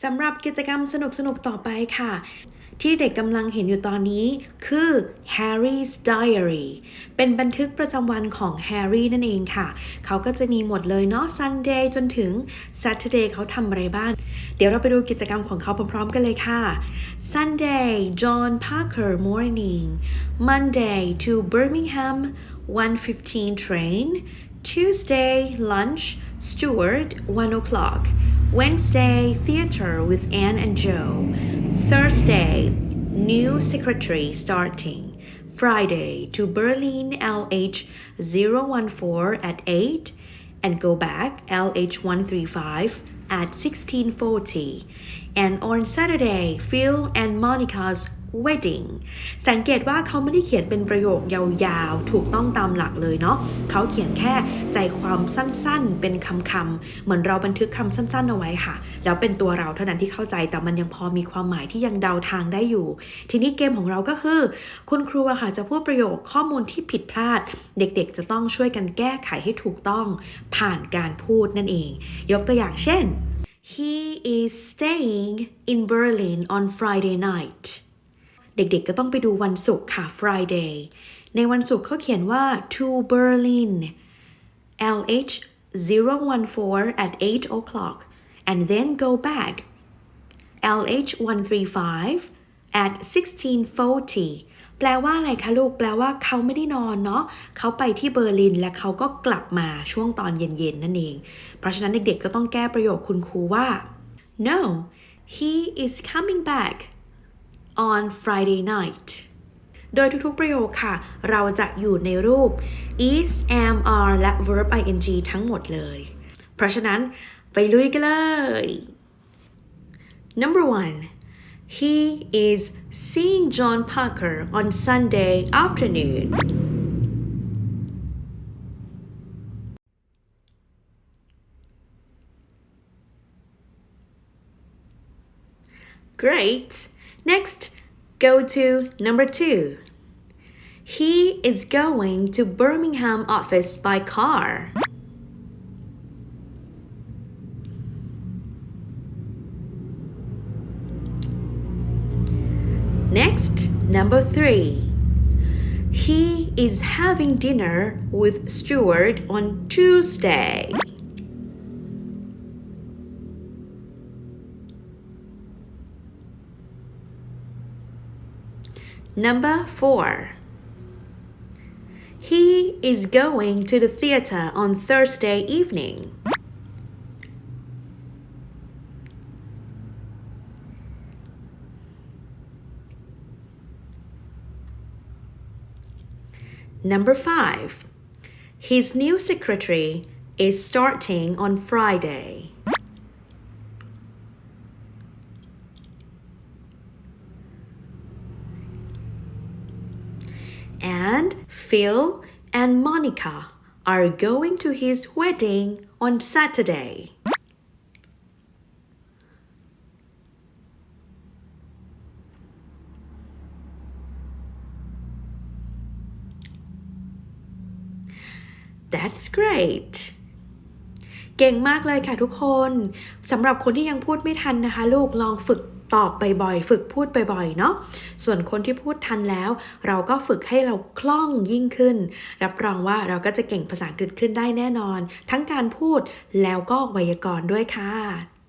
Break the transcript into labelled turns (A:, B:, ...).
A: สำหรับกิจกรรมสนุกๆต่อไปค่ะ ที่เด็กกำลังเห็นอยู่ตอนนี้คือ Harry's Diary เป็นบันทึกประจำวันของ Harry นั่นเองค่ะ เขาก็จะมีหมดเลยเนาะ Sunday จนถึง Saturday เขาทำอะไรบ้าง เดี๋ยวเราไปดูกิจกรรมของเขาพร้อมๆกันเลยค่ะ Sunday John Parker morning Monday to Birmingham 1:15 train Tuesday lunch Stewart 1 o'clock Wednesday theater with Anne and Joe. Thursday new secretary starting. Friday to Berlin LH 014 at 8 and go back LH 135 at 1640 and on Saturday Phil and Monica's wedding สังเกตว่าเขาไม่ได้เขียนเป็นประโยคยาวๆ ถูกต้องตามหลักเลยเนาะเขาเขียนแค่ใจความสั้นๆ เป็นคำๆ เหมือนเราบันทึกคำสั้นๆ เอาไว้ค่ะ แล้วเป็นตัวเราเท่านั้นที่เข้าใจ แต่มันยังพอมีความหมายที่ยังเดาทางได้อยู่ ทีนี้เกมของเราก็คือ คุณครูอะค่ะจะพูดประโยคข้อมูลที่ผิดพลาด เด็กๆ จะต้องช่วยกันแก้ไขให้ถูกต้องผ่านการพูดนั่นเอง ยกตัวอย่างเช่น He is staying in Berlin on Friday night เด็กๆก็ต้องไปดูวันศุกร์ค่ะ Friday ในวันศุกร์เขาเขียนว่า to Berlin LH 014 at 8 o'clock and then go back LH 135 at 1640 แปลว่าอะไรคะลูก แปลว่าเขาไม่ได้นอนเนาะ เขาไปที่เบอร์ลินและเขาก็กลับมาช่วงตอนเย็นๆนั่นเอง เพราะฉะนั้นเด็กๆก็ต้องแก้ประโยคคุณครูว่า no he is coming back on Friday night โดยทุกๆ ประโยคค่ะ เราจะอยู่ในรูป is am are และ verb ing ทั้งหมดเลย เพราะฉะนั้นไปลุยกันเลย Number one He is seeing John Parker on Sunday afternoon. Great. Next, go to number two. He is going to Birmingham office by car. Next, number three. He is having dinner with Stuart on Tuesday. Number four. He is going to the theater on Thursday evening. Number five. His new secretary is starting on Friday. and Phil and Monica are going to his wedding on Saturday. That's great เก่งมากเลยค่ะทุกคนสำหรับคนที่ยังพูดไม่ทันนะคะ ลูกลองฝึก ตอบบ่อยๆ ฝึกพูดบ่อยๆ เนาะ ส่วนคนที่พูดทันแล้ว เราก็ฝึกให้เราคล่องยิ่งขึ้น รับรองว่าเราก็จะเก่งภาษาอังกฤษขึ้นได้แน่นอน ทั้งการพูดแล้วก็ไวยากรณ์ด้วยค่ะ